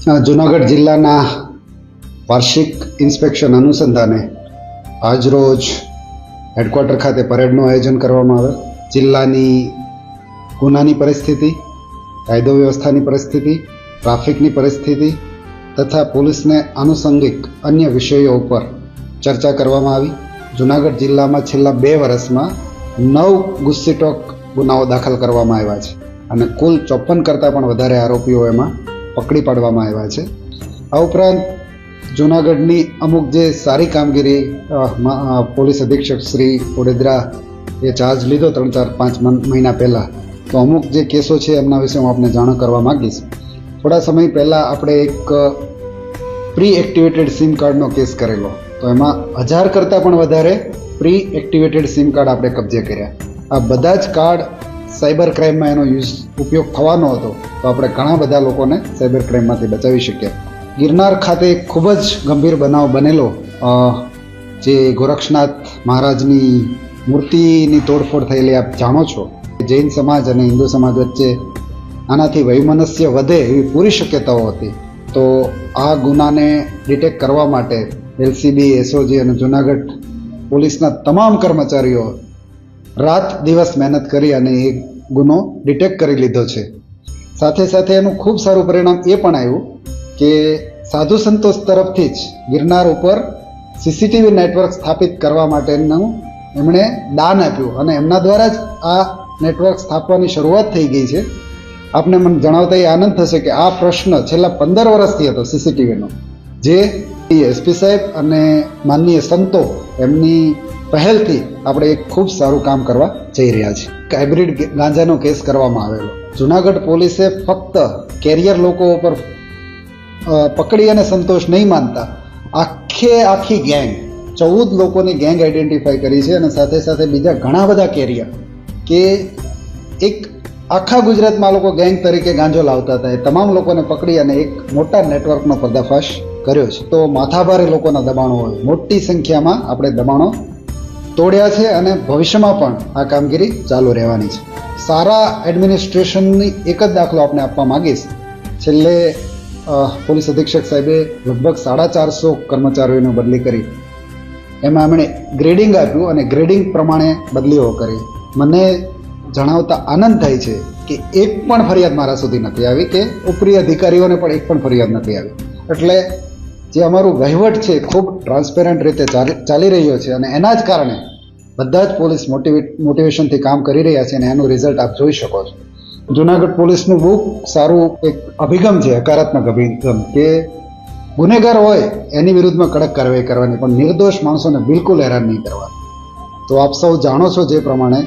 જુનાગઢ જિલ્લાના વાર્ષિક ઇન્સ્પેક્શન અનુસંધાને આજરોજ હેડક્વાર્ટર ખાતે પરેડનું આયોજન કરવામાં આવે. જિલ્લાની ગુનાની પરિસ્થિતિ, કાયદો વ્યવસ્થાની પરિસ્થિતિ, ટ્રાફિકની પરિસ્થિતિ તથા પોલીસને આનુષંગિક અન્ય વિષયો ઉપર ચર્ચા કરવામાં આવી. જુનાગઢ જિલ્લામાં છેલ્લા બે વર્ષમાં નવ ગુસ્સીટોક ગુનાઓ દાખલ કરવામાં આવ્યા છે અને કુલ ચોપન કરતાં પણ વધારે આરોપીઓ એમાં પકડી પાડવામાં આવ્યા છે. આ ઉપરાંત જુનાગઢની અમુક જે સારી કામગીરી પોલીસ અધિક્ષક શ્રી ઓડેદરા એ ચાર્જ લીધો ત્રણ, ચાર, પાંચ મહિના પહેલાં. તો અમુક જે કેસો છે એમના વિશે હું આપને જાણ કરવા માગીશ. થોડા સમય પહેલાં આપણે એક પ્રી એક્ટિવેટેડ સિમ કાર્ડનો કેસ કરેલો. તો એમાં હજાર કરતાં પણ વધારે પ્રી એક્ટિવેટેડ સિમ કાર્ડ આપણે કબજે કર્યા. આ બધા જ કાર્ડ સાયબર ક્રાઇમમાં એનો યુઝ ઉપયોગ થવાનો હતો, તો આપણે ઘણા બધા લોકોને સાયબર ક્રાઇમમાંથી બચાવી શક્યા ગિરનાર ખાતે ખૂબ જ ગંભીર બનાવ બનેલો જે ગોરક્ષનાથ મહારાજની મૂર્તિની તોડફોડ થયેલી આપ જાણો છો. જૈન સમાજ અને હિન્દુ સમાજ વચ્ચે આનાથી વૈમનસ્ય વધે એવી પૂરી શક્યતાઓ હતી. તો આ ગુનાને ડિટેક્ટ કરવા માટે એલસીબી, એસઓજી અને જુનાગઢ પોલીસના તમામ કર્મચારીઓ રાત દિવસ મહેનત કરી અને એ ગુનો ડિટેક્ટ કરી લીધો છે. સાથે સાથે એનું ખૂબ સારું પરિણામ એ પણ આવ્યું કે સાધુ સંતોષ તરફથી જ ગિરનાર ઉપર સીસીટીવી નેટવર્ક સ્થાપિત કરવા માટેનું એમણે દાન આપ્યું અને એમના દ્વારા જ આ નેટવર્ક સ્થાપવાની શરૂઆત થઈ ગઈ છે. આપને મને જણાવતા એ આનંદ થશે કે આ પ્રશ્ન છેલ્લા પંદર વર્ષથી હતો સીસીટીવીનો જે એસપી સાહેબ અને માનનીય સંતો એમની પહેલથી આપણે એક ખૂબ સારું કામ કરવા જઈ રહ્યા છીએ. હાઇબ્રિડ ગાંજાનો કેસ કરવામાં આવેલો. જુનાગઢ પોલીસે ફક્ત કેરિયર લોકો ઉપર પકડી અને સંતોષ નહીં માનતા, આખે આખી ગેંગ, ચૌદ લોકોની ગેંગ આઈડેન્ટિફાઈ કરી છે અને સાથે સાથે બીજા ઘણા બધા કેરિયર કે એક આખા ગુજરાતમાં લોકો ગેંગ તરીકે ગાંજો લાવતા હતા. એ તમામ લોકોને પકડી અને એક મોટા નેટવર્કનો પર્દાફાશ કર્યો છે. તો માથાભારે લોકોના દબાણો હોય. મોટી સંખ્યામાં આપણે દબાણો તોડ્યા છે અને ભવિષ્યમાં પણ આ કામગીરી ચાલુ રહેવાની છે. સારા એડમિનિસ્ટ્રેશનની એક જ દાખલો આપણે આપવા માંગીશ. છેલ્લે પોલીસ અધિક્ષક સાહેબે લગભગ સાડા ચારસો કર્મચારીઓને બદલી કરી. એમાં એમણે ગ્રેડિંગ આપ્યું અને ગ્રેડિંગ પ્રમાણે બદલીઓ કરી. મને જણાવતા આનંદ થાય છે કે એક પણ ફરિયાદ મારા સુધી નથી આવી કે ઉપરી અધિકારીઓને પણ એક પણ ફરિયાદ નથી આવી. એટલે જે અમારું વહીવટ છે ખૂબ ટ્રાન્સપેરન્ટ રીતે ચાલી રહ્યો છે અને એના જ કારણે બધા જ પોલીસ મોટિવેટ મોટિવેશનથી કામ કરી રહ્યા છે અને એનું રિઝલ્ટ આપ જોઈ શકો છો. જુનાગઢ પોલીસનું બહુ સારું એક અભિગમ છે, હકારાત્મક અભિગમ કે ગુનેગાર હોય એની વિરુદ્ધમાં કડક કાર્યવાહી કરવાની, પણ નિર્દોષ માણસોને બિલકુલ હેરાન નહીં કરવાની. તો આપ સૌ જાણો છો જે પ્રમાણે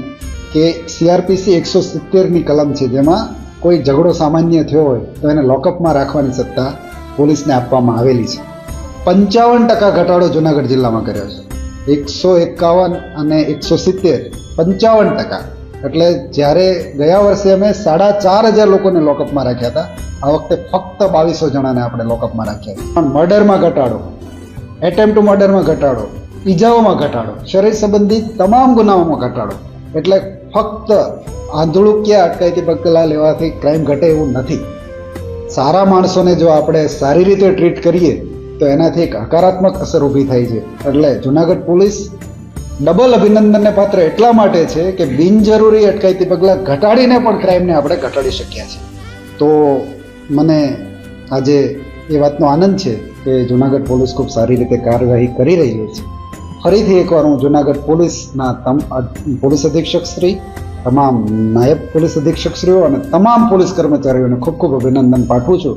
કે સીઆરપીસી એકસો સિત્તેરની કલમ છે, જેમાં કોઈ ઝઘડો સામાન્ય થયો હોય તો એને લોકઅપમાં રાખવાની સત્તા પોલીસને આપવામાં આવેલી છે. પંચાવન ટકા ઘટાડો જુનાગઢ જિલ્લામાં કર્યો છે. એકસો એકાવન અને એકસો સિત્તેર, પંચાવન ટકા. એટલે જ્યારે ગયા વર્ષે અમે સાડા ચાર હજાર લોકોને લોકઅપમાં રાખ્યા હતા, આ વખતે ફક્ત બાવીસો જણાને આપણે લોકઅપમાં રાખ્યા પણ મર્ડરમાં ઘટાડો એટેમ્પ ટુ મર્ડરમાં ઘટાડો, ઈજાઓમાં ઘટાડો, શરીર સંબંધી તમામ ગુનાઓમાં ઘટાડો. એટલે ફક્ત આંધળું ક્યાં અટકાયતી પગલાં લેવાથી ક્રાઇમ ઘટે એવું નથી. સારા માણસોને જો આપણે સારી રીતે ટ્રીટ કરીએ તો એનાથી એક હકારાત્મક અસર ઊભી થાય છે. એટલે જુનાગઢ પોલીસ ડબલ અભિનંદનને પાત્ર એટલા માટે છે કે બિનજરૂરી અટકાયતી પગલાં ઘટાડીને પણ ક્રાઇમને આપણે ઘટાડી શક્યા છે. તો મને આજે એ વાતનો આનંદ છે કે જુનાગઢ પોલીસ ખૂબ સારી રીતે કાર્યવાહી કરી રહી છે. ફરીથી એકવાર હું જુનાગઢ પોલીસના તમ પોલીસ અધિક્ષક શ્રી, તમામ નાયબ પોલીસ અધિક્ષક શ્રીઓ અને તમામ પોલીસ કર્મચારીઓને ખૂબ ખૂબ અભિનંદન પાઠવું છું.